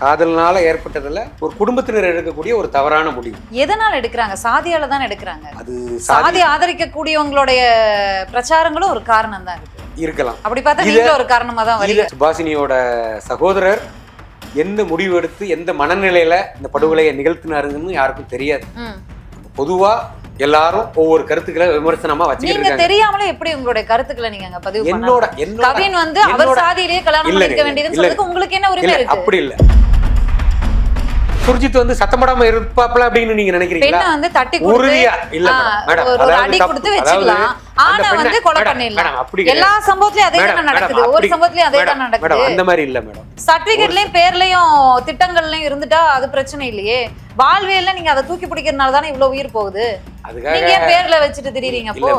காதல்னால ஏற்பட்டதுல ஒரு குடும்பத்தினர் எடுக்கக்கூடிய ஒரு தவறான முடிவு. எதனால எடுக்கிறாங்க? சாதியால தான் எடுக்கிறாங்க. அது சாதி சாதி ஆதரிக்கக்கூடியவங்களுடைய பிரச்சாரங்களும் ஒரு காரணம் தான் இருக்கு. இருக்கலாம். அப்படி பார்த்தா நீங்களும் ஒரு காரணமா தான் வரீங்க இத சுபாஷினியோட சகோதரர் எந்த முடிவு எடுத்து எந்த மனநிலையில இந்த படுகொலையை நிகழ்த்தினாருங்கன்னு யாருக்கும் தெரியாது. பொதுவா எல்லாரும் ஒவ்வொரு கருத்துக்களை விமர்சனமா வச்சுக்கிட்டு நீங்க தெரியாமலே எப்படி உங்களுடைய கருத்துக்களை நீங்க அங்க பதிவு என்னோட கவின் வந்து அவர் சாதியிலேயே கல்யாணம் பண்ணிக்க வேண்டியதுன்னு உங்களுக்கு என்ன உரிமை இருக்கு? அப்படி இல்ல. சுர்ஜித் வந்து சத்தப்படாம இருப்பாப்ல அப்படின்னு நீங்க நினைக்கிறீங்களா? வந்து தட்டி உறுதியா. இல்ல மேடம், ஒரு அடி. கொடுத்து வச்சுக்கலாம். ஆனா வந்து கொலை பண்ணிடலாம். எல்லா. சம்பவத்திலயும் அதே தானே நடக்குது. ஒரு சம்பவத்திலயும் அதே தானே நடக்குது. அந்த மாதிரி இல்ல மேடம். சர்டிபிகேட்லயும் பேர்லயும் திட்டங்கள்லயும் இருந்துட்டா அது பிரச்சனை இல்லையே. வாழ்வியல்ல நீங்க அதை தூக்கி பிடிக்கிறதுனால தானே இவ்வளவு உயிர் போகுது? நீங்க ஏன் பேர்ல வச்சுட்டு திடீரீங்க அப்போ?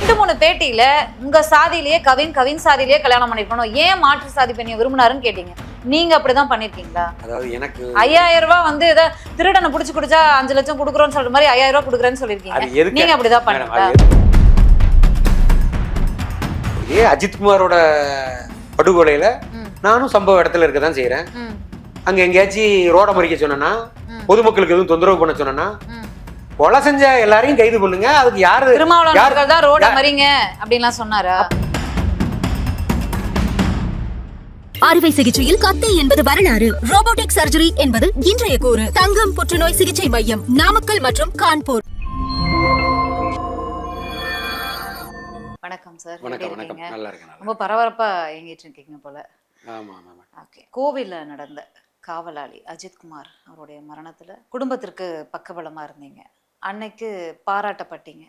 ரெண்டு மூணு பேட்டியில உங்க சாதியிலேயே கவின் கவின் சாதியிலேயே கல்யாணம் பண்ணிருக்கணும். ஏன் மாற்று சாதி பெண்ணிய விரும்பினாருன்னு கேட்டீங்க. நீங்க அப்படிதான் பண்ணிருக்கீங்களா? அதாவது எனக்கு ஐயாயிரம் ரூபாய் வந்து ஏதோ திருடனை புடிச்சு குடிச்சா அஞ்சு லட்சம் கொடுக்குறோம்னு சொல்ற மாதிரி ஐயாயிரம் ரூபாய் கொடுக்குறேன்னு சொல்லிருக்கீங்க. நீங்க அப்படிதான் மேடம், பண்ணீங்களா அது எது- இதே அஜித் குமாரோட படுகொலையில. நானும் சம்பவ இடத்துல இருக்க தான் செய்யறேன் அங்க எங்கேயாச்சும் ரோட மறிக்க சொன்னா. பொதுமக்களுக்கு எதுவும் தொந்தரவு பண்ண சொன்னா. கொலை செஞ்ச எல்லாரையும் கைது பண்ணுங்க. அதுக்கு யாரு திருமாவளவன் தான் ரோட மறிங்க அப்படின்லாம் சொன்னாரா? அறுவை சிகிச்சையில் கத்தை என்பது வரலாறு. ரோபோட்டிக் சர்ஜரி என்பது இன்றைய கூறு. தங்கம் புற்றுநோய் சிகிச்சை மையம் நாமக்கல் மற்றும் கான்பூர். வணக்கம் சார் வணக்கம் வணக்கம். நல்லா இருக்கேன் ரொம்ப பரபரப்பா இயங்கிட்டு இருக்கீங்க போல. ஆமா ஆமா ஓகே. கோவில்ல நடந்த காவலாளி அஜித்குமார் அவருடைய மரணத்துல குடும்பத்திற்கு பக்கபலமா இருந்தீங்க. அன்னைக்கு பாராட்டப்பட்டீங்க.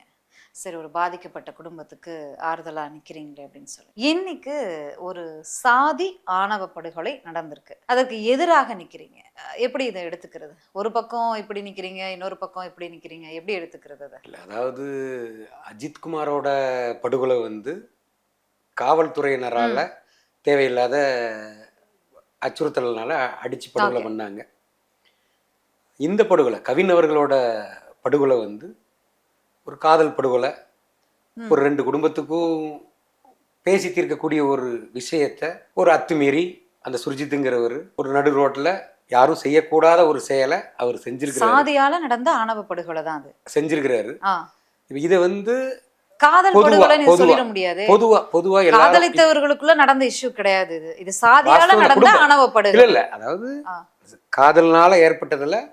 சரி ஒரு பாதிக்கப்பட்ட குடும்பத்துக்கு ஆறுதலா நிக்கிறீங்களே அப்படின்னு சொல்லி. இன்னைக்கு ஒரு சாதி ஆணவ படுகொலை நடந்திருக்கு. அதற்கு எதிராக நிக்கிறீங்க. அஹ் எப்படி இதை எடுத்துக்கிறது? ஒரு பக்கம் இப்படி நிக்கிறீங்க இன்னொரு பக்கம் இப்படி நிக்கிறீங்க. எப்படி எடுத்துக்கிறது அதை? இல்ல அதாவது அஜித் குமாரோட படுகொலை வந்து காவல்துறையினரால தேவையில்லாத அச்சுறுத்தல்னால அடிச்சு படுகொலை. பண்ணாங்க. இந்த படுகொலை கவின் அவர்களோட படுகொலை வந்து ஒரு காதல் படுகொலை. ஒரு ரெண்டு குடும்பத்துக்கும் பேசி தீர்க்கக்கூடிய ஒரு விஷயத்த ஒரு அத்துமீறி அந்த சுர்ஜித்துங்கிறவர் ஒரு நடு ரோட்ல யாரும் செய்யக்கூடாத ஒரு செயலை அவர் செஞ்சிருக்கிறாரு. சாதியால நடந்த ஆணவ படுகொலை தான் அது. செஞ்சிருக்கிறாரு. இதை வந்து காதல் பொதுவா- சொல்லிட முடியாது. பொதுவா பொதுவா காதலித்தவர்களுக்குள்ள நடந்த இஷ்யூ கிடையாது இது. இது சாதியால நடந்த. ஆணவ படுகொலை. இல்ல அதாவது. காதல்னால ஏற்பட்டதுல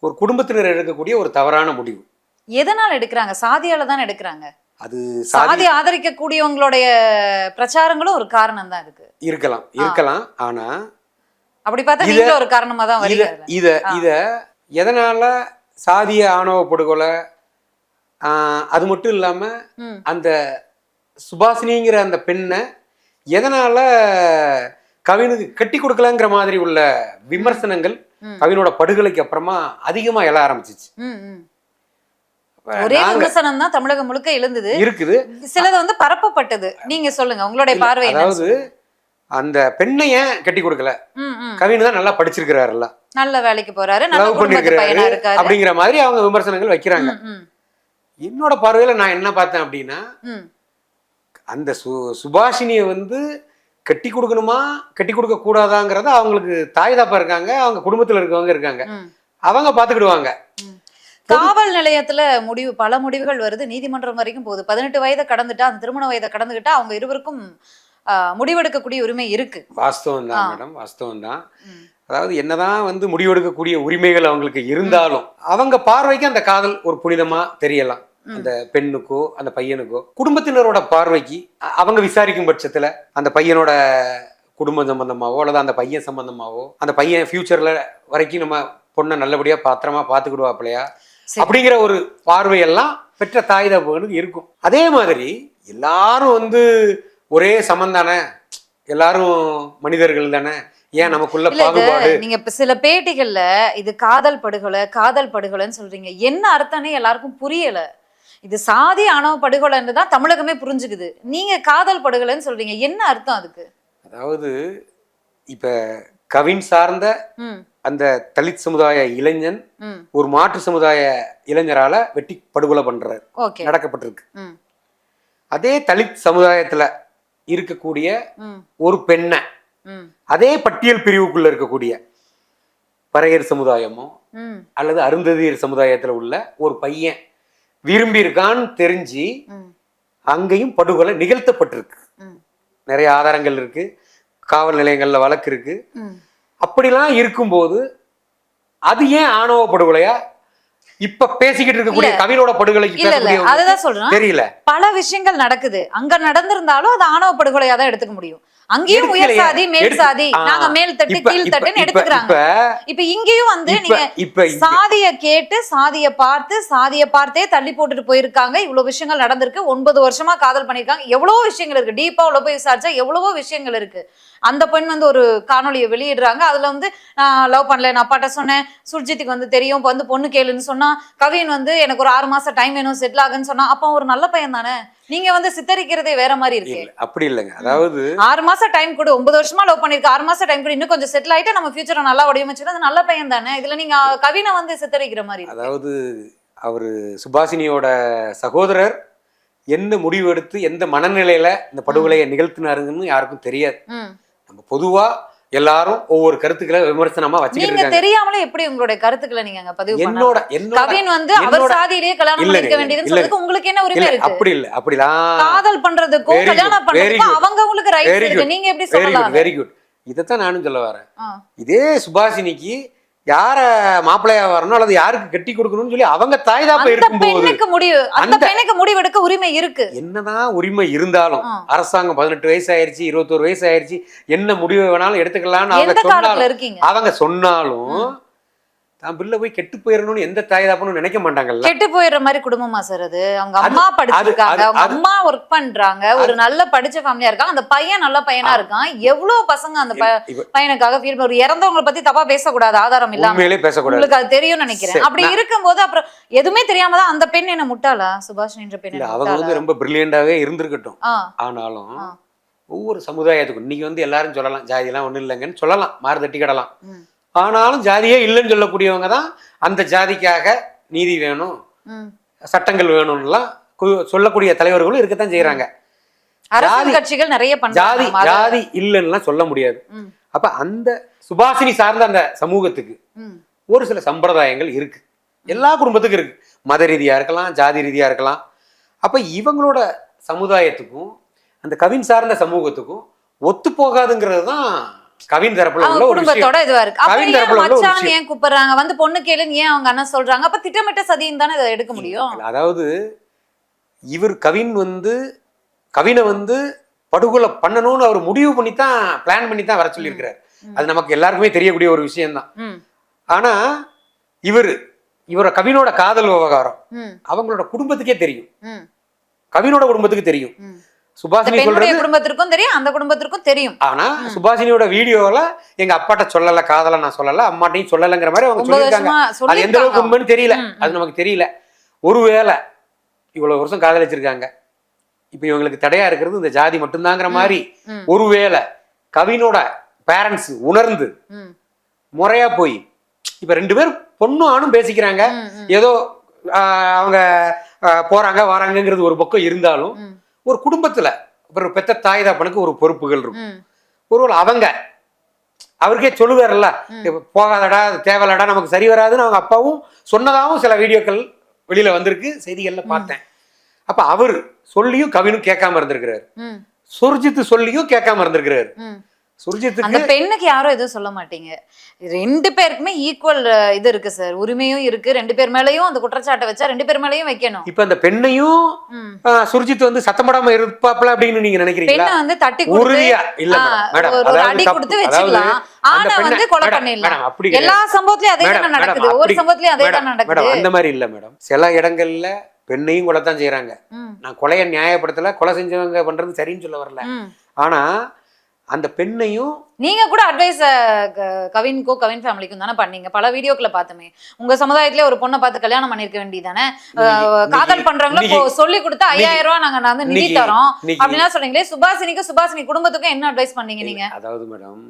ஒரு குடும்பத்தினர் எடுக்கக்கூடிய ஒரு தவறான முடிவு. எதனால எடுக்கிறாங்க? சாதியால தான் எடுக்கிறாங்க. அது சாதி சாதி ஆதரிக்கக்கூடியவங்களுடைய பிரச்சாரங்களும் ஒரு காரணம் தான் இருக்கு இருக்கலாம் இருக்கலாம். ஆனா அப்படி பார்த்தா இத- நீங்களும் ஒரு காரணமா தான் இத வரீங்க இத. இத எதனால சாதிய ஆணவ படுகொலை அது மட்டும் இல்லாம. அந்த சுபாஷினிங்கிற அந்த பெண்ணை எதனால கவினுக்கு கட்டி கொடுக்கலங்கிற மாதிரி உள்ள விமர்சனங்கள். கவினோட படுகொலைக்கு அப்புறமா அதிகமா எழ ஆரம்பிச்சிச்சு. ஒரே விமர்சனம் தான் தமிழகம் முழுக்க எழுந்தது. இருக்குது. சிலது வந்து பரப்பப்பட்டது. நீங்க சொல்லுங்க உங்களுடைய பார்வை அதாவது அந்த பெண்ணை ஏன் கட்டி கொடுக்கல. கவின் தான் நல்லா படிச்சிருக்கிறாருல்ல. நல்ல வேலைக்கு போறாரு நல்ல லவ் பண்ணிருக்கிறாரு அப்படிங்கிற மாதிரி அவங்க விமர்சனங்கள் வைக்கிறாங்க. என்னோட பார்வையில நான் என்ன பார்த்தேன் அப்படின்னா. அந்த சு சுபாஷினியை வந்து கட்டி கொடுக்கணுமா கட்டி கொடுக்க கூடாதாங்கிறத அவங்களுக்கு தாய் தாப்பா இருக்காங்க அவங்க குடும்பத்துல இருக்கவங்க இருக்காங்க. அவங்க பாத்துக்கிடுவாங்க காவல் நிலையத்துல முடிவு பல முடிவுகள் வருது நீதிமன்றம் வரைக்கும் போகுது பதினெட்டு வயதை கடந்துட்டா அந்த திருமண வயதை கடந்துகிட்டா அவங்க இருவருக்கும் முடிவெடுக்கக்கூடிய உரிமை இருக்கு வாஸ்தவம் தான். மேடம் வாஸ்தவம் தான். அதாவது என்னதான் வந்து முடிவெடுக்கக்கூடிய உரிமைகள் அவங்களுக்கு இருந்தாலும் அவங்க பார்வைக்கு அந்த காதல் ஒரு புனிதமா தெரியலாம். அந்த பெண்ணுக்கோ அந்த பையனுக்கோ குடும்பத்தினரோட பார்வைக்கு அவங்க விசாரிக்கும் பட்சத்துல அந்த பையனோட குடும்பம் சம்பந்தமாவோ அல்லது அந்த பையன் சம்பந்தமாவோ அந்த பையன் ஃபியூச்சர்ல வரைக்கும் நம்ம பொண்ணை நல்லபடியா பாத்திரமா பாத்துக்கிடுவாப்பிலையா. அப்படிங்கிற ஒரு பார்வையெல்லாம் பெற்ற தாய் தகவனுக்கு இருக்கும். அதே மாதிரி எல்லாரும் வந்து ஒரே சமம் தானே? எல்லாரும் மனிதர்கள் தானே? ஏன் நமக்குள்ள பாகுபாடு? நீங்க இப்ப சில பேட்டிகள்ல இது காதல் படுகொலை காதல் படுகொலைன்னு சொல்றீங்க. என்ன அர்த்தம்னே எல்லாருக்கும் புரியல. இது சாதி ஆணவ படுகொலைன்னு தான் தமிழகமே புரிஞ்சுக்குது. நீங்க காதல் படுகொலைன்னு சொல்றீங்க. என்ன அர்த்தம் அதுக்கு? அதாவது இப்ப கவின் சார்ந்த அந்த தலித் சமுதாய இளைஞன் ஒரு மாற்று சமுதாய இளைஞரால வெட்டி படுகொலை பண்றாரு நடக்கப்பட்டிருக்கு. அதே தலித் சமுதாயத்துல இருக்கக்கூடிய ஒரு பெண்ணை அதே பட்டியல் பிரிவுக்குள்ள இருக்கக்கூடிய பறையர் சமுதாயமோ அல்லது அருந்ததியர் சமுதாயத்துல உள்ள ஒரு பையன் விரும்பி இருக்கான்னு தெரிஞ்சு அங்கேயும் படுகொலை நிகழ்த்தப்பட்டிருக்கு. நிறைய ஆதாரங்கள் இருக்கு. காவல் நிலையங்கள்ல வழக்கு இருக்கு. அப்படிலாம் இருக்கும்போது அது ஏன் ஆணவ படுகொலையா இப்ப பேசிக்கிட்டு இருக்கக்கூடிய கவினோட படுகொலைக்கு தெரியல. பல விஷயங்கள் நடக்குது. அங்க நடந்திருந்தாலும் அது ஆணவ படுகொலையா தான் எடுத்துக்க முடியும். அங்கேயும் உயர். சாதி மேல் சாதி. நாங்க மேல் தட்டு கீழ் தட்டுன்னு எடுத்துக்கிறாங்க. இப்ப- இங்கேயும் வந்து நீங்க இப்ப சாதிய கேட்டு சாதிய பார்த்து சாதிய பார்த்தே தள்ளி போட்டுட்டு போயிருக்காங்க. இவ்வளவு விஷயங்கள் நடந்திருக்கு. ஒன்பது வருஷமா காதல் பண்ணிருக்காங்க எவ்வளவோ விஷயங்கள் இருக்கு. டீப்பா உள்ள போய் விசாரிச்சா எவ்வளவோ விஷயங்கள் இருக்கு. அந்த பெண் வந்து ஒரு காணொளியை வெளியிடுறாங்க. அதுல வந்து நான் லவ் பண்ணல. நான் அப்பாட்ட சொன்னேன். சுர்ஜித்துக்கு வந்து தெரியும். இப்ப வந்து பொண்ணு கேளுன்னு சொன்னா கவின் வந்து எனக்கு ஒரு ஆறு மாசம் டைம் வேணும். செட்டில் ஆகுன்னு சொன்னா அப்ப ஒரு நல்ல பையன் தானே? நீங்க வந்து சித்தரிக்கிறதே வேற மாதிரி இருக்கு. அப்படி இல்லைங்க. அதாவது ஆறு மாசம் டைம் கொடு ஒன்பது வருஷமா லவ் பண்ணிருக்க ஆறு மாசம் டைம் கொடு இன்னும் கொஞ்சம் செட்டில் ஆயிட்டு நம்ம ஃபியூச்சரை நல்லா வடிவமைச்சுன்னா அது நல்ல பையன் தானே? இதுல நீங்க கவினை வந்து சித்தரிக்கிற மாதிரி அதாவது அவரு சுபாஷினியோட சகோதரர் என்ன முடிவு எடுத்து எந்த மனநிலையில இந்த படுகொலையை நிகழ்த்தினாருங்கன்னு யாருக்கும் தெரியாது. நம்ம பொதுவா எல்லாரும் ஒவ்வொரு கருத்துக்களை விமர்சனமா வச்சுக்கிட்டு தெரியாமலே எப்படி உங்களுடைய கருத்துக்களை நீங்க பதிவு என்னோட கவின் வந்து அவர் சாதியிலேயே கல்யாணம் பண்ணிருக்க வேண்டியதுன்னு. சொல்றதுக்கு உங்களுக்கு என்ன உரிமை இருக்கு அப்படி இல்ல அப்படிலாம் காதல் பண்றதுக்கும் கல்யாணம் good. அவங்க உங்களுக்கு Very இருக்கு. நீங்க எப்படி சொல்லலாம் வெரி குட் இதைத்தான் நானும் சொல்ல வரேன். இதே சுபாஷினிக்கு யார மாப்பிள்ளையா வரணும் அல்லது யாருக்கு கட்டி கொடுக்கணும்னு சொல்லி அவங்க தாய் தாப்ப பெண்ணுக்கு முடிவு அந்த பெண்ணுக்கு முடிவெடுக்க உரிமை இருக்கு. என்னதான் உரிமை இருந்தாலும். அரசாங்கம் பதினெட்டு வயசு ஆயிருச்சு இருபத்தோரு வயசு ஆயிருச்சு என்ன முடிவு வேணாலும் எடுத்துக்கலாம்னு அவங்க சொன்னாலும் தான் பிள்ளை போய் கெட்டு போயிடணும்னு எந்த தாய் தாப்பனும் நினைக்க மாட்டாங்கல்ல? கெட்டு போயிடுற மாதிரி குடும்பமா சார் அது? அவங்க அம்மா படிச்சிருக்காங்க. அவங்க அம்மா ஒர்க் பண்றாங்க. ஒரு நல்ல படிச்ச ஃபேமிலியா இருக்காங்க. அந்த பையன் நல்ல பையனா இருக்கான். எவ்வளவு பசங்க அந்த பையனுக்காக ஃபீல் ஒரு இறந்தவங்களை பத்தி தப்பா பேசக்கூடாது. ஆதாரம் இல்லாம. உண்மையிலே பேசக்கூடாது. உங்களுக்கு அது தெரியும்னு நினைக்கிறேன். அப்படி இருக்கும்போது அப்புறம் எதுவுமே தெரியாம தான் அந்த பெண் என்ன முட்டாளா? சுபாஷ் என்ற பெண் அவங்க? வந்து ரொம்ப பிரில்லியண்டாவே இருந்திருக்கட்டும். ஆனாலும். ஒவ்வொரு சமுதாயத்துக்கும் இன்னைக்கு வந்து எல்லாரும் சொல்லலாம் ஜாதியெல்லாம் ஒண்ணும் இல்லைங்கன்னு சொல்லலாம். மாறு தட்டி கிடலாம். ஆனாலும் ஜாதியே இல்லைன்னு சொல்லக்கூடியவங்க தான் அந்த ஜாதிக்காக நீதி வேணும். சட்டங்கள் வேணும்லாம் சொல்லக்கூடிய தலைவர்களும் இருக்கத்தான் செய்யறாங்க கட்சிகள் நிறைய ஜாதி ஜாதி இல்லைன்னுலாம் சொல்ல முடியாது. அப்ப அந்த சுபாஷினி சார்ந்த அந்த சமூகத்துக்கு ஒரு சில சம்பிரதாயங்கள் இருக்கு. எல்லா குடும்பத்துக்கும் இருக்கு. மத ரீதியா இருக்கலாம் ஜாதி ரீதியா இருக்கலாம். அப்ப இவங்களோட சமுதாயத்துக்கும் அந்த கவின் சார்ந்த சமூகத்துக்கும் ஒத்து போகாதுங்கிறது தான் கவின் தரப்புல உள்ள குடும்பத்தோட இதுவா இருக்கு. கவின் தரப்புல மச்சான். ஏன் கூப்பிடுறாங்க? வந்து பொண்ணு கேளுன்னு ஏன் அவங்க அண்ணன் சொல்றாங்க? அப்ப திட்டமிட்ட சதின்னு தானே இதை எடுக்க முடியும். அதாவது இவர் கவின் வந்து கவினை வந்து படுகொலை பண்ணணும்னு அவர் முடிவு பண்ணி தான் பிளான் பண்ணி தான் வர சொல்லியிருக்கிறார். அது நமக்கு எல்லாருக்குமே தெரியக்கூடிய ஒரு விஷயம்தான். ஆனா இவர் இவர கவினோட காதல் விவகாரம் அவங்களோட குடும்பத்துக்கே தெரியும். கவினோட குடும்பத்துக்கு தெரியும். சுபாஷினி குடும்பத்திற்கும் தெரியும் அந்த குடும்பத்திற்கும் தெரியும். ஆனா சுபாஷினியோட வீடியோல எங்க அப்பாட்ட சொல்லல காதல நான் சொல்லல அம்மாட்டையும் சொல்லலைங்கிற மாதிரி அவங்க சொல்லியிருக்காங்க. அது எந்த அளவுக்கு உண்மைன்னு தெரியல. அது நமக்கு தெரியல. ஒருவேளை இவ்வளவு வருஷம் காதலிச்சிருக்காங்க. இப்ப இவங்களுக்கு தடையா இருக்கிறது இந்த ஜாதி மட்டும்தாங்கிற மாதிரி ஒருவேளை கவினோட பேரண்ட்ஸ் உணர்ந்து முறையா போய் இப்ப ரெண்டு பேரும் பொண்ணும் ஆணும் பேசிக்கிறாங்க. ஏதோ அவங்க போறாங்க வராங்கங்கிறது ஒரு பக்கம் இருந்தாலும் ஒரு குடும்பத்துல ஒரு பெத்த தாய் தாப்பனுக்கு ஒரு பொறுப்புகள் இருக்கும். ஒருவேளை அவங்க அவருக்கே சொல்லுவார்ல போகாதடா தேவையில்லடா நமக்கு சரி வராதுன்னு அவங்க அப்பாவும் சொன்னதாகவும் சில வீடியோக்கள் வெளியில வந்திருக்கு செய்திகள்ல பார்த்தேன். அப்ப அவர் சொல்லியும் கவினும் கேட்காம இருந்திருக்கிறாரு. சுர்ஜித் சொல்லியும் கேட்காம இருந்திருக்கிறாரு. அந்த சுர்ஜித்துக்கு பெண்ணுக்கு யாரும் எதுவும் சொல்ல மாட்டீங்க. ரெண்டு பேருக்குமே ஈக்குவல் இது இருக்கு சார் உரிமையும் இருக்கு. ரெண்டு பேர் மேலயும் அந்த குற்றச்சாட்டை வச்சா ரெண்டு பேர் மேலயும் வைக்கணும். இப்ப அந்த பெண்ணையும் சுர்ஜித் வந்து சத்தப்படாம இருப்பாப்ல அப்படின்னு நீங்க நினைக்கிறீங்களா? பெண்ணை வந்து தட்டி உறுதியா. இல்ல ஒரு அடி. கொடுத்து வச்சுக்கலாம். ஆனா வந்து கொலை பண்ணிடலாம். எல்லா. சம்பவத்திலயும் அதே தானே நடக்குது. ஒரு சம்பவத்திலயும் அதே தானே நடக்குது. அந்த மாதிரி இல்ல மேடம். சில இடங்கள்ல பெண்ணையும் கொலை தான் செய்யறாங்க நான் கொலையை நியாயப்படுத்தல கொலை செஞ்சவங்க பண்றது சரின்னு சொல்ல வரல. ஆனா அந்த பெண்ணையும் நீங்க கூட அட்வைஸ் கவின்கோ கவின் ஃபேமிலிக்கும் தானே பண்ணீங்க. பல வீடியோக்களை பார்த்தோமே. உங்க சமுதாயத்திலே ஒரு பொண்ணை பார்த்து கல்யாணம் பண்ணிருக்க வேண்டியதானே காதல் பண்றவங்கள சொல்லி கொடுத்தா ஐயாயிரம் ரூபாய் நாங்க வந்து நிதி தரோம். அப்படின்னா சொன்னீங்களே சுபாசினிக்கும் சுபாசினி குடும்பத்துக்கும் என்ன அட்வைஸ் பண்ணீங்க நீங்க? அதாவது மேடம்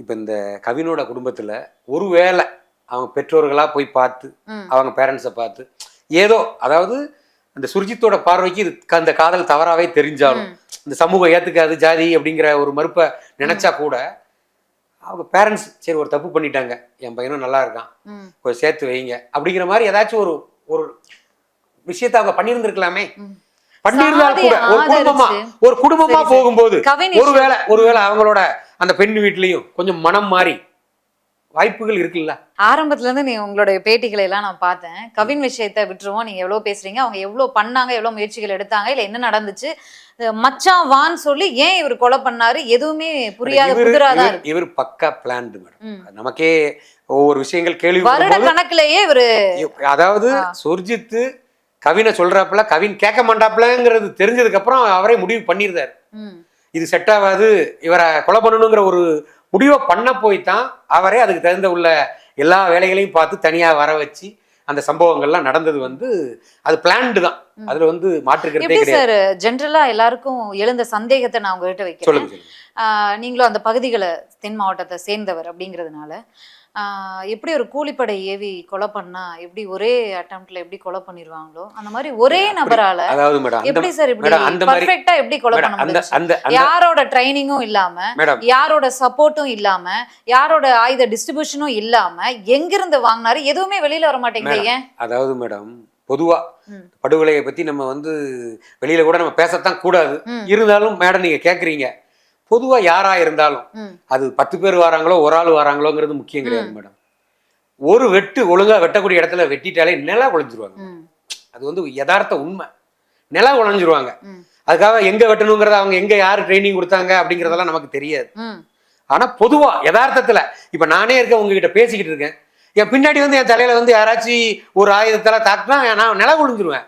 இப்ப இந்த கவினோட குடும்பத்துல ஒருவேளை அவங்க பெற்றோர்களா போய் பார்த்து அவங்க பேரண்ட்ஸை பார்த்து ஏதோ அதாவது அந்த சுர்ஜித்தோட பார்வைக்கு இது அந்த காதல் தவறாவே தெரிஞ்சாலும் இந்த சமூகம் ஏத்துக்காது ஜாதி அப்படிங்கிற ஒரு மறுப்பை நினைச்சா கூட அவங்க பேரண்ட்ஸ் சரி ஒரு தப்பு பண்ணிட்டாங்க என் பையனும் நல்லா இருக்கான். கொஞ்சம் சேர்த்து வைங்க அப்படிங்கிற மாதிரி ஏதாச்சும் ஒரு ஒரு விஷயத்தை அவங்க பண்ணியிருந்திருக்கலாமே. பண்ணியிருந்தால் கூட ஒரு குடும்பமா. ஒரு குடும்பமா. போகும்போது ஒருவேளை ஒருவேளை அவங்களோட அந்த பெண் வீட்லயும் கொஞ்சம் மனம் மாறி வாய்ப்புகள் இருக்குல்ல? ஆரம்பத்துல இருந்து நீ உங்களுடைய பேட்டிகளை எல்லாம் நான் பார்த்தேன். கவின் விஷயத்தை விட்டுருவோம். நீங்க எவ்வளவு பேசுறீங்க? அவங்க எவ்வளவு பண்ணாங்க? எவ்வளவு முயற்சிகள் எடுத்தாங்க? இல்ல என்ன நடந்துச்சு? மச்சான் வான்னு சொல்லி ஏன் இவர் கொலை பண்ணாரு? எதுவுமே புரியாத புதிராதான் இவர்- பக்கா பிளான்டு மேடம். நமக்கே ஒவ்வொரு விஷயங்கள் கேள்வி வருட கணக்குலயே இவரு அதாவது சுர்ஜித்து கவினை சொல்றாப்புல கவின் கேட்க மாட்டாப்புலங்கிறது தெரிஞ்சதுக்கு அப்புறம் அவரே முடிவு பண்ணியிருந்தார் இது செட் ஆகாது இவரை கொலை பண்ணணுங்கிற ஒரு முடிவை பண்ண போய் தான் அவரே அதுக்கு தகுந்த உள்ள எல்லா வேலைகளையும் பார்த்து தனியா வர வச்சு அந்த சம்பவங்கள்லாம் நடந்தது வந்து அது பிளான்டு தான். அதுல வந்து மாற்றுக்கிறதே சார் ஜென்ரலா எல்லாருக்கும் எழுந்த சந்தேகத்தை நான் உங்ககிட்ட வைக்கிறேன்? நீங்களும் அந்த பகுதிகளை தென் மாவட்டத்தை சேர்ந்தவர் அப்படிங்கிறதுனால எப்படி ஒரு கூலிப்படை ஏவி கொலை பண்ணா எப்படி ஒரே அட்டம்ப்ட்ல எப்படி கொலை பண்ணிருவாங்களோ அந்த மாதிரி ஒரே நபரால அதாவது மேடம் எப்படி சார் இப்படி பர்ஃபெக்ட்டா எப்படி கொலை பண்ண முடியும் யாரோட ட்ரைனிங்கும் இல்லாம யாரோட சப்போர்ட்டும் இல்லாம யாரோட ஆயுத டிஸ்ட்ரிபியூஷனும் இல்லாம எங்கிருந்து வாங்கினாரு? எதுவுமே வெளியில வர மாட்டேங்குது ஏன்? அதாவது மேடம் பொதுவா. படுகொலையை பத்தி நம்ம வந்து வெளியில கூட நம்ம பேசத்தான் கூடாது. இருந்தாலும் மேடம் நீங்க கேக்குறீங்க. பொதுவா யாரா இருந்தாலும் அது பத்து பேர் வராங்களோ ஒரு ஆள் வராங்களோங்கிறது முக்கியம் கிடையாது மேடம். ஒரு வெட்டு ஒழுங்கா வெட்டக்கூடிய இடத்துல வெட்டிட்டாலே நில உழைஞ்சிருவாங்க ம், அது வந்து யதார்த்த உண்மை. நில உழைஞ்சிருவாங்க ம், அதுக்காக எங்க வெட்டணுங்கிறத அவங்க எங்க யாரு ட்ரைனிங் கொடுத்தாங்க அப்படிங்கறதெல்லாம் நமக்கு தெரியாது. ஆனா பொதுவா யதார்த்தத்துல இப்ப நானே இருக்க உங்ககிட்ட பேசிக்கிட்டு இருக்கேன். என் பின்னாடி வந்து என் தலையில வந்து யாராச்சும் ஒரு ஆயுதத்தால தாக்குனா நான் நில ஒழிஞ்சிருவேன்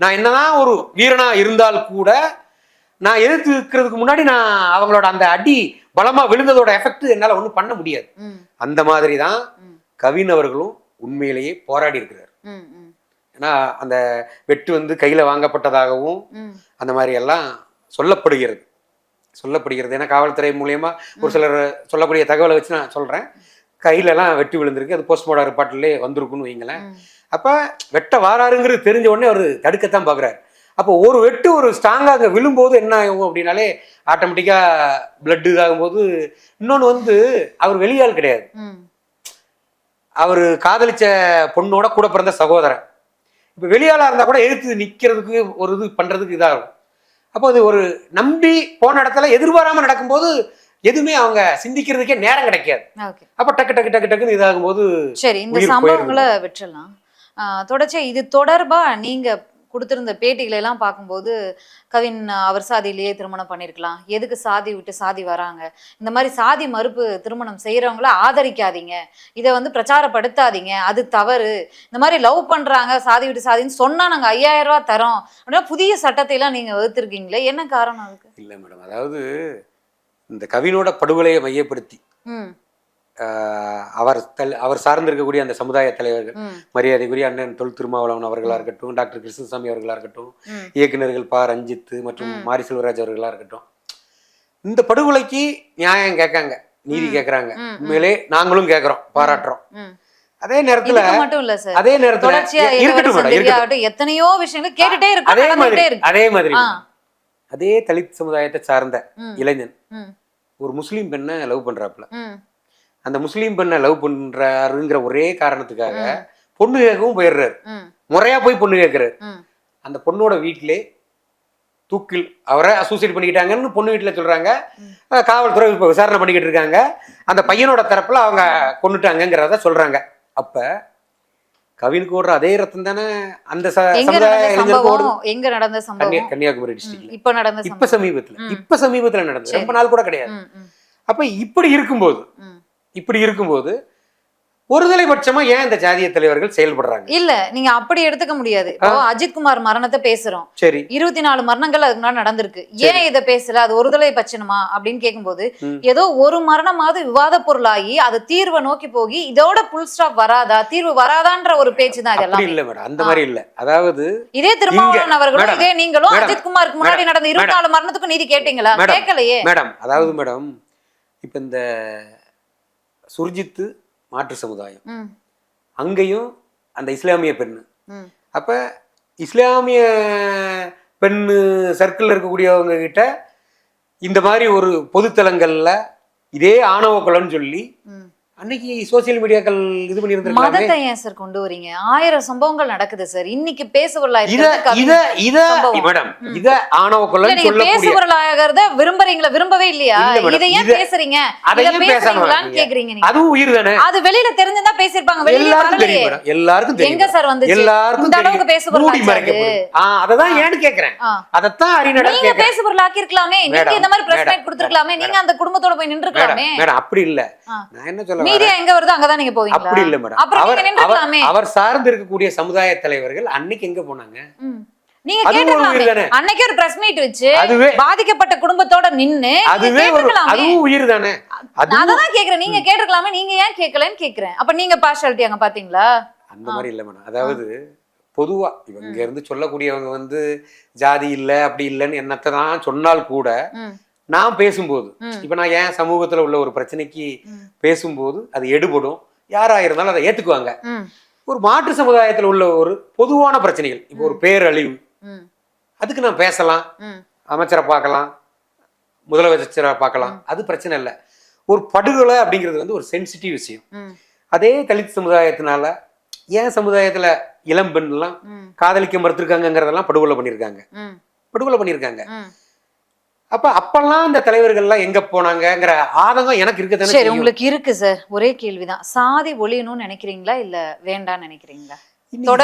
நான் என்னதான் ஒரு வீரனா இருந்தால் கூட நான் எதிர்த்து இருக்கிறதுக்கு முன்னாடி நான் அவங்களோட அந்த அடி பலமா விழுந்ததோட எஃபெக்ட் என்னால ஒன்றும் பண்ண முடியாது. அந்த மாதிரி தான் கவின் அவர்களும் உண்மையிலேயே போராடி இருக்கிறார். ஏன்னா அந்த வெட்டு வந்து கையில வாங்கப்பட்டதாகவும் அந்த மாதிரி எல்லாம் சொல்லப்படுகிறது. சொல்லப்படுகிறது. ஏன்னா காவல்துறை மூலியமா ஒரு சிலர் சொல்லக்கூடிய தகவலை வச்சு நான் சொல்றேன். கையில எல்லாம் வெட்டி விழுந்திருக்கு. அது போஸ்ட்மார்டம் ரிப்போர்ட்லேயே வந்திருக்குன்னு வைங்களேன். அப்ப வெட்ட வாராருங்கிறது தெரிஞ்ச உடனே அவர் தடுக்கத்தான் பார்க்குறாரு. அப்போ ஒரு வெட்டு ஒரு ஸ்ட்ராங்காக அங்கே விழும்போது என்ன ஆகும் அப்படின்னாலே ஆட்டோமேட்டிக்காக பிளட் இதாகும்போது இன்னொன்று வந்து அவர் வெளியாள் கிடையாது. அவர் காதலிச்ச பொண்ணோட கூட பிறந்த சகோதரன். இப்போ வெளியாளா இருந்தா கூட எதிர்த்து நிக்கிறதுக்கு ஒரு இது பண்றதுக்கு இதாகும். அப்போ அது ஒரு நம்பி போன இடத்துல எதிர்பாராம நடக்கும்போது எதுவுமே அவங்க சிந்திக்கிறதுக்கே நேரம் கிடைக்காது. அப்போ டக்கு டக்கு டக்கு டக்குன்னு இதாகும்போது சரி இந்த சம்பவங்களை விட்டுறலாம். ஆஹ் தொடர்ச்சியா இது தொடர்பா நீங்க கொடுத்திருந்த பேட்டிகளை எல்லாம் பார்க்கும்போது கவின் அவர் சாதியிலேயே திருமணம் பண்ணியிருக்கலாம் எதுக்கு சாதி விட்டு சாதி வராங்க? இந்த மாதிரி சாதி மறுப்பு திருமணம் செய்யறவங்கள ஆதரிக்காதீங்க. இதை வந்து பிரச்சாரப்படுத்தாதீங்க. அது தவறு. இந்த மாதிரி லவ் பண்றாங்க சாதி விட்டு சாதின்னு சொன்னா நாங்க ஐயாயிரம் ரூபாய் தரோம். அப்படின்னா புதிய சட்டத்தை எல்லாம் நீங்க வகுத்திருக்கீங்களே என்ன காரணம் அதுக்கு? இல்லை மேடம் அதாவது இந்த கவினோட படுகொலையை மையப்படுத்தி அவர் தல் அவர் சார்ந்திருக்கக்கூடிய அந்த சமுதாய தலைவர்கள் மரியாதைக்குரிய அண்ணன் தொல் திருமாவளவன் அவர்களா இருக்கட்டும் டாக்டர் கிருஷ்ணசாமி அவர்களா இருக்கட்டும் ம். இயக்குனர்கள் பா. ரஞ்சித் மற்றும். மாரி செல்வராஜ் அவர்களா இருக்கட்டும். இந்த படுகொலைக்கு நியாயம் கேட்காங்க நீதி. கேட்கறாங்க. உண்மையிலே நாங்களும் கேட்கறோம் பாராட்டுறோம். அதே நேரத்துல மட்டும் இல்ல சார். அதே நேரத்துல இருக்கட்டும் எத்தனையோ விஷயங்கள் கேட்டுட்டே இருக்கு அதே மாதிரி அதே மாதிரி. அதே தலித் சமுதாயத்தை சார்ந்த இளைஞன் ஒரு முஸ்லீம் பெண்ணை லவ் பண்றாப்புல. அந்த முஸ்லீம் பெண்ணை லவ் பண்றாருங்கிற ஒரே காரணத்துக்காக. பொண்ணு கேட்கவும் போயிடுறாரு. முறையா போய் பொண்ணு கேட்கறாரு. அந்த பொண்ணோட வீட்டிலே தூக்கில் அவரை சூசைட் பண்ணிக்கிட்டாங்கன்னு பொண்ணு வீட்டில் சொல்றாங்க. காவல்துறை இப்போ விசாரணை பண்ணிக்கிட்டு இருக்காங்க. அந்த பையனோட தரப்புல அவங்க கொண்டுட்டாங்கங்கிறத சொல்றாங்க. அப்ப கவினுக்கு ஓடுற அதே ரத்தம் தானே அந்த எங்க நடந்த சம்பவம்? கன்னியாகுமரி ம், டிஸ்ட்ரிக்ட்ல இப்ப நடந்த இப்ப சமீபத்துல. இப்ப சமீபத்துல நடந்தது. ரொம்ப நாள் கூட கிடையாது. அப்ப இப்படி இருக்கும்போது. இப்படி இருக்கும்போது ஒருதலை பட்சமா ஏன் இந்த ஜாதிய தலைவர்கள் செயல்படுறாங்க? இல்ல நீங்க அப்படி எடுத்துக்க முடியாது. அஜித்குமார் மரணத்தை பேசுறோம். சரி. இருபத்தி நாலு மரணங்கள் அதுக்கு முன்னாடி நடந்திருக்கு. ஏன் இதை பேசல? அது ஒருதலை பட்சணுமா அப்படின்னு கேட்கும்போது. ஏதோ ஒரு மரணமாவது விவாத பொருளாகி அது தீர்வை நோக்கி போகி இதோட புல் ஸ்டாப் வராதா? தீர்வு வராதான்ற ஒரு பேச்சு தான் இதெல்லாம் இல்ல மேடம் அந்த மாதிரி இல்ல. அதாவது இதே திருமாவளவன் அவர்களும் இதே நீங்களும் அஜித்குமாருக்கு முன்னாடி நடந்த இருபத்தி நாலு மரணத்துக்கும் நீதி கேட்டீங்களா? கேட்கலையே. மேடம் அதாவது மேடம் இப்ப இந்த சுர்ஜித்து மாற்று சமுதாயம். அங்கேயும் அந்த இஸ்லாமிய பெண்ணு. ம், அப்ப இஸ்லாமிய பெண்ணு சர்க்கிளில் இருக்கக்கூடியவங்க கிட்ட இந்த மாதிரி ஒரு பொதுத்தலங்கள்ல இதே ஆணவ கொலைன்னு சொல்லி. அன்னைக்கு சோசியல் மீடியாக்கள் இது பண்ணி இருந்திருக்கலாமே மதத்தை ஏன் சார் கொண்டு வரீங்க? ஆயிரம் சம்பவங்கள் நடக்குது சார் இன்னைக்கு பேசுபொருளா இத இத. மேடம் இத ஆணவ கொலைன்னு நீங்க பேசுபொருளாகிறத விரும்புறீங்களா? விரும்பவே இல்லையா? இதை ஏன் பேசுறீங்க? இத பேசுறீங்களான்னு? கேக்குறீங்க நீங்க. அதுவும் உயிர் தானே? அது வெளியில தெரிஞ்சிருந்தா பேசிருப்பாங்க வெளியில வரலையே. எல்லாருக்கும் தெரியும். எங்க சார் வந்துச்சு? எல்லாருக்கும் இந்த அளவுக்கு. பேசுபொருள் அததான். ஏன்னு கேக்குறேன். அதத்தான் அரிநடா நீங்க கேக்குறேன். பேசுபொருள் ஆக்கிருக்கலாமே நீங்க இந்த மாதிரி பிரஸ் மீட் கொடுத்துருக்கலாமே. நீங்க அந்த குடும்பத்தோட போய் நின்றுக்கலாமே. மேடம் அப்படி இல்ல. நான் என்ன சொல்ல? மீடியா எங்க வருதோ அங்கதான் நீங்க போவீங்களா? அப்படி இல்ல மேடம். அப்புறம் அவர் சார்ந்து இருக்கக்கூடிய சமுதாய தலைவர்கள் அன்னைக்கு எங்க போனாங்க. நீங்க தானே? அன்னைக்கு ஒரு பிரஸ் மீட் வச்சு பாதிக்கப்பட்ட குடும்பத்தோட நின்னு அதுவே. அதுவும் உயிர் தானே? அததான் கேக்குறேன். நீங்க கேட்டிருக்கலாமே. நீங்க ஏன் கேட்கலன்னு கேக்குறேன். அப்ப நீங்க பார்ஷாலிட்டி அங்க பாத்தீங்களா? அந்த மாதிரி இல்ல மேடம். அதாவது பொதுவா இவங்க இருந்து சொல்லக்கூடியவங்க வந்து ஜாதி இல்ல அப்படி இல்லைன்னு என்னத்தை தான் சொன்னால் கூட நான் பேசும்போது இப்ப நான் ஏன் சமூகத்துல உள்ள ஒரு பிரச்சனைக்கு பேசும்போது அது எடுபடும். யாரா இருந்தாலும் அதை ஏத்துக்குவாங்க. ஒரு மாற்று சமுதாயத்துல உள்ள ஒரு பொதுவான பிரச்சனைகள். இப்போ ஒரு பேரழிவு. அதுக்கு நான் பேசலாம். அமைச்சரை பார்க்கலாம். முதலமைச்சரை பார்க்கலாம். அது பிரச்சனை இல்லை. ஒரு படுகொலை அப்படிங்கிறது வந்து ஒரு சென்சிட்டிவ் விஷயம். அதே தலித் சமுதாயத்தினால ஏன் சமுதாயத்துல இளம் பெண்லாம் காதலிக்க மறுத்திருக்காங்கங்கிறதெல்லாம் படுகொலை பண்ணியிருக்காங்க படுகொலை பண்ணியிருக்காங்க. அப்ப அப்பெல்லாம் இந்த தலைவர்கள்லாம் எங்க போனாங்கங்கிற ஆதங்கம் எனக்கு இருக்கத்தானே சரி. உங்களுக்கு இருக்கு சார். ஒரே கேள்விதான். சாதி ஒழியணும்னு நினைக்கிறீங்களா இல்ல வேண்டாம்னு நினைக்கிறீங்களா?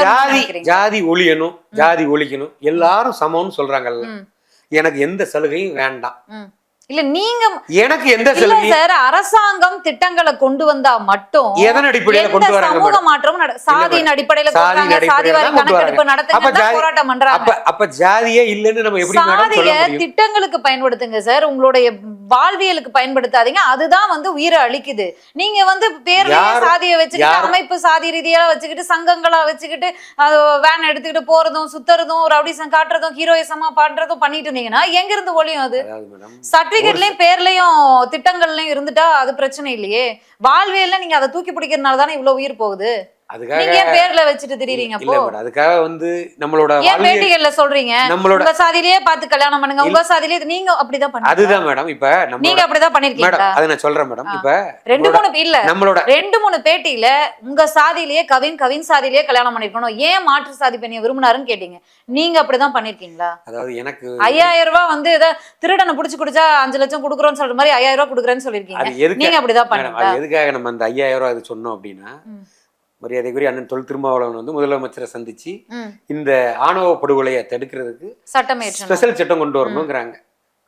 ஜாதி. ஜாதி ஒழியணும் ஜாதி ஒழிக்கணும். எல்லாரும் சமம்னு சொல்றாங்கல்ல. எனக்கு எந்த சலுகையும் வேண்டாம். இல்ல நீங்க எனக்கு எந்த சார் அரசாங்கம் திட்டங்களை கொண்டு வந்தா மட்டும் எதன் அடிப்படையில கொண்டு வராங்க சமூக நட- சாதியின் அடிப்படையில சாதி வாரி கணக்கெடுப்பு. நடத்துங்க போராட்டம் பண்றாங்க. அப்ப ஜாதியே இல்லைன்னு நம்ம எப்படி சாதிய திட்டங்களுக்கு பயன்படுத்துங்க சார் உங்களுடைய வாழ்வியலுக்கு பயன்படுத்தாதீங்க. அதுதான் வந்து உயிரை அழிக்குது. நீங்க வந்து பேர்லயே யார்- சாதியை வச்சுக்கிட்டு அமைப்பு சாதி ரீதியா வச்சுக்கிட்டு சங்கங்களா வச்சுக்கிட்டு வேன் எடுத்துக்கிட்டு போறதும் சுத்துறதும் ரவுடிசம் காட்டுறதும் ஹீரோயிசமா பண்றதும் பண்ணிட்டு இருந்தீங்கன்னா எங்க இருந்து ஒழியும் அது மேடம் சர்டிபிகேட்லயும் பேர்லயும் திட்டங்கள்லயும் இருந்துட்டா அது பிரச்சனை இல்லையே. வாழ்வியல்ல நீங்க அதை தூக்கி பிடிக்கிறதுனால தானே இவ்வளவு உயிர் போகுது? அதுக்காக பேர்ல வச்சுட்டு திரியறீங்க அப்போ? அதுக்காக வந்து நம்மளோட பேட்டிகள்ல சொல்றீங்க? நம்மளோட உங்க சாதியிலேயே பார்த்து கல்யாணம் பண்ணுங்க. உங்க சாதியிலேயே நீங்க அப்படிதான் பண்ணுங்க. அதுதான் மேடம் இப்ப நீங்க அப்படிதான் அதை நான் சொல்றேன் மேடம். இப்ப ரெண்டு மூணு இல்ல. நம்மளோட ரெண்டு மூணு பேட்டியில உங்க சாதியிலேயே கவின் கவின் சாதியிலேயே கல்யாணம் பண்ணிருக்கணும். ஏன் மாற்று சாதி பெண்ணிய விரும்பினாருன்னு கேட்டீங்க. நீங்க அப்படிதான் பண்ணிருக்கீங்களா? அதாவது எனக்கு ஐயாயிரம் ரூபாய் வந்து ஏதோ திருடனை புடிச்சு குடிச்சா அஞ்சு லட்சம் கொடுக்குறோம்னு சொல்ற மாதிரி ஐயாயிரம் ரூபாய் கொடுக்குறேன்னு சொல்லிருக்கீங்க. நீங்க அப்படிதான் அது எதுக்காக நம்ம அந்த ஐயாயிரம் ரூபாய் சொன்னோம் அப்படின்னா. மரியாதைக்குரிய அண்ணன் தொல் திருமாவளவன் வந்து முதலமைச்சரை சந்திச்சு. இந்த ஆணவ படுகொலையை தடுக்கிறதுக்கு சட்டம் ஸ்பெஷல் சட்டம் கொண்டு வரணுங்கிறாங்க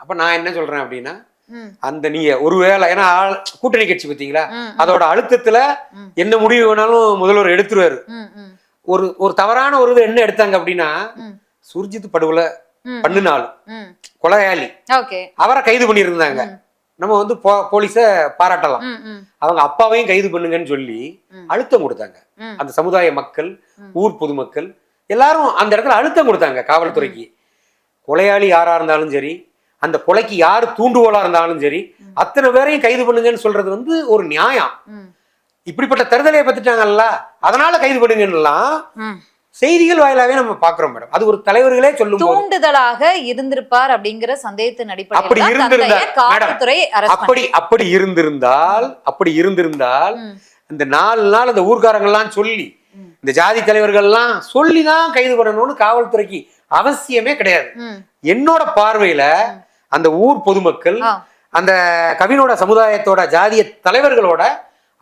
அப்ப நான் என்ன சொல்றேன் அப்படின்னா அந்த நீங்க ஒருவேளை ஏன்னா கூட்டணி கட்சி பார்த்தீங்களா? ம், அதோட அழுத்தத்துல. என்ன முடிவு வேணாலும் முதல்வர் எடுத்துருவாரு. ஒரு ஒரு தவறான ஒரு இது என்ன எடுத்தாங்க அப்படின்னா. சுர்ஜித் படுகொலை ம், பண்ணினாள் ம். கொலையாளி அவரை கைது பண்ணியிருந்தாங்க. நம்ம வந்து போலீஸை பாராட்டலாம் அவங்க அப்பாவையும் கைது பண்ணுங்கன்னு சொல்லி. அழுத்தம் கொடுத்தாங்க. அந்த சமுதாய மக்கள். ஊர் பொதுமக்கள் எல்லாரும் அந்த இடத்துல அழுத்தம் கொடுத்தாங்க காவல்துறைக்கு கொலையாளி யாரா இருந்தாலும் சரி அந்த கொலைக்கு யார் தூண்டுகோலா இருந்தாலும் சரி. அத்தனை பேரையும் கைது பண்ணுங்கன்னு சொல்றது வந்து ஒரு நியாயம் இப்படிப்பட்ட தருதலையை பத்திட்டாங்கல்ல அதனால கைது பண்ணுங்கன்னுலாம் ம். செய்திகள் வாயிலாவே நம்ம பாக்குறோம் மேடம். அது ஒரு தலைவர்களே சொல்லும் தூண்டுதலாக இருந்திருப்பார் அப்படிங்கிற சந்தேகத்தின் அப்படி அடிப்படையில் தான் இருந்திருந்தா- தந்தையை காவல்துறை அப்படி அப்படி இருந்திருந்தால் அப்படி இருந்திருந்தால் இந்த நாலு நாள் அந்த ஊர்க்காரங்கள்லாம் சொல்லி. இந்த ஜாதி தலைவர்கள்லாம் சொல்லி தான் கைது பண்ணணும்னு காவல்துறைக்கு அவசியமே கிடையாது. என்னோட பார்வையில. அந்த ஊர் பொதுமக்கள் அந்த கவினோட சமுதாயத்தோட ஜாதிய தலைவர்களோட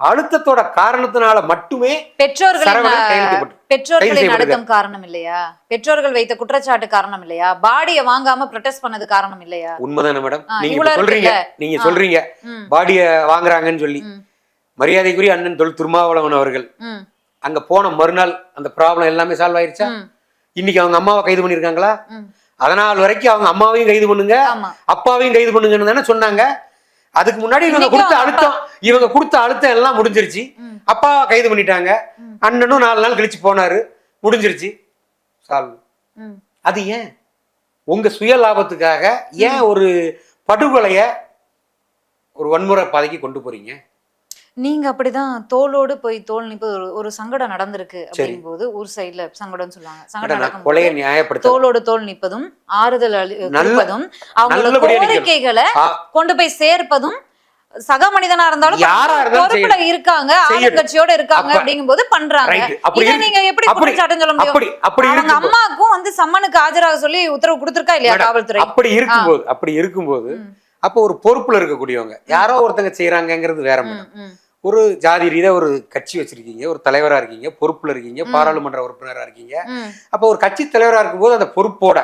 அழுத்தத்தோட காரணத்தினால மட்டுமே கைது பெற்றோர்களின். அழுத்தம் காரணம் இல்லையா பெற்றோர்கள் வைத்த குற்றச்சாட்டு காரணம் இல்லையா பாடிய வாங்காம ப்ரொடெஸ்ட் பண்ணது காரணம் இல்லையா உண்மைதானே மேடம்? நீங்க சொல்றீங்க? நீங்க. சொல்றீங்க. பாடிய வாங்குறாங்கன்னு சொல்லி. மரியாதைக்குரிய அண்ணன் தொல் திருமாவளவன் அவர்கள். அங்க போன மறுநாள் அந்த ப்ராப்ளம் எல்லாமே சால்வ் ஆயிருச்சா? இன்னைக்கு அவங்க அம்மாவை கைது பண்ணிருக்காங்களா. அதனால் வரைக்கும் அவங்க அம்மாவையும் கைது பண்ணுங்க அப்பாவையும் கைது பண்ணுங்கன்னு தானே சொன்னாங்க. அதுக்கு முன்னாடி இவங்க கொடுத்த அழுத்தம் இவங்க கொடுத்த அழுத்தம் எல்லாம் முடிஞ்சிருச்சு. அப்பா கைது பண்ணிட்டாங்க. அண்ணனும் நாலு நாள் கழிச்சு போனாரு. முடிஞ்சிருச்சு. சால்வ் ம். அது ஏன்? உங்க சுய லாபத்துக்காக ஏன் ஒரு படுகொலைய ஒரு வன்முறை பாதைக்கு கொண்டு போறீங்க? நீங்க அப்படிதான் தோளோடு போய் தோல் நிப்பது ஒரு ஒரு சங்கடம் நடந்திருக்கு அப்படிங்கும்போது ஊர் சைடுல சங்கடம்னு சொல்லுவாங்க. சங்கடம் கொலையை நியாயப்படுத்த தோளோடு தோல் நிப்பதும் ஆறுதல் அளி- நல்ல- கொடுப்பதும் அவங்களோட. கோரிக்கைகளை. கொண்டு போய் சேர்ப்பதும் சக மனிதனா இருந்தாலும் பொறுப்புல இருக்காங்க. ஆளுங்கட்சியோட இருக்காங்க அப்ப- அப்படிங்கும்போது பண்றாங்க. இதை. நீங்க எப்படி குற்றச்சாட்டுன்னு சொல்ல முடியும்? அவங்க அம்மாக்கும் வந்து சம்மனுக்கு ஆஜராக சொல்லி உத்தரவு கொடுத்திருக்கா இல்லையா காவல்துறை? அப்படி இருக்கும்போது அப்படி இருக்கும்போது. அப்போ ஒரு பொறுப்புல இருக்கக்கூடியவங்க. யாரோ ஒருத்தங்க செய்யறாங்கங்கிறது வேற மேடம். ஒரு ஜாதி ரீதியா ஒரு கட்சி வச்சிருக்கீங்க ஒரு தலைவரா இருக்கீங்க பொறுப்புல இருக்கீங்க. பாராளுமன்ற உறுப்பினரா இருக்கீங்க. அப்போ ஒரு கட்சி தலைவரா இருக்கும்போது அந்த பொறுப்போட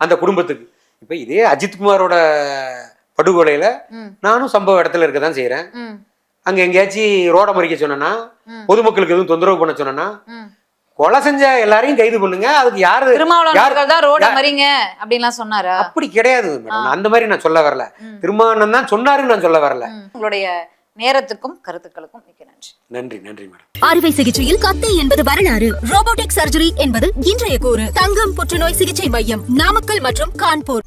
அந்த குடும்பத்துக்கு. இப்ப இதே அஜித்குமாரோட படுகொலையில நானும் சம்பவ இடத்துல இருக்க தான் செய்யறேன் ம், அங்க எங்கேயாச்சும் ரோட மறிக்க சொன்னா ம், பொதுமக்களுக்கு எதுவும் தொந்தரவு பண்ண சொன்னா ம். கொலை செஞ்ச எல்லாரையும் கைது பண்ணுங்க. அதுக்கு யாரு திருமாவளவன் தான் ரோட மறிங்க அப்படின்லாம் சொன்னாரா? அப்படி கிடையாது மேடம் அந்த மாதிரி நான் சொல்ல வரல. திருமாவளவன் தான் சொன்னாருன்னு நான் சொல்ல வரல. உங்களுடைய நேரத்துக்கும் கருத்துக்களுக்கும் மிக்க நன்றி. நன்றி நன்றி மேடம். அறுவை சிகிச்சையில் கத்தை என்பது வரலாறு. ரோபோட்டிக் சர்ஜரி என்பது இன்றைய கூறு. தங்கம் புற்றுநோய் சிகிச்சை மையம் நாமக்கல் மற்றும் கான்பூர்.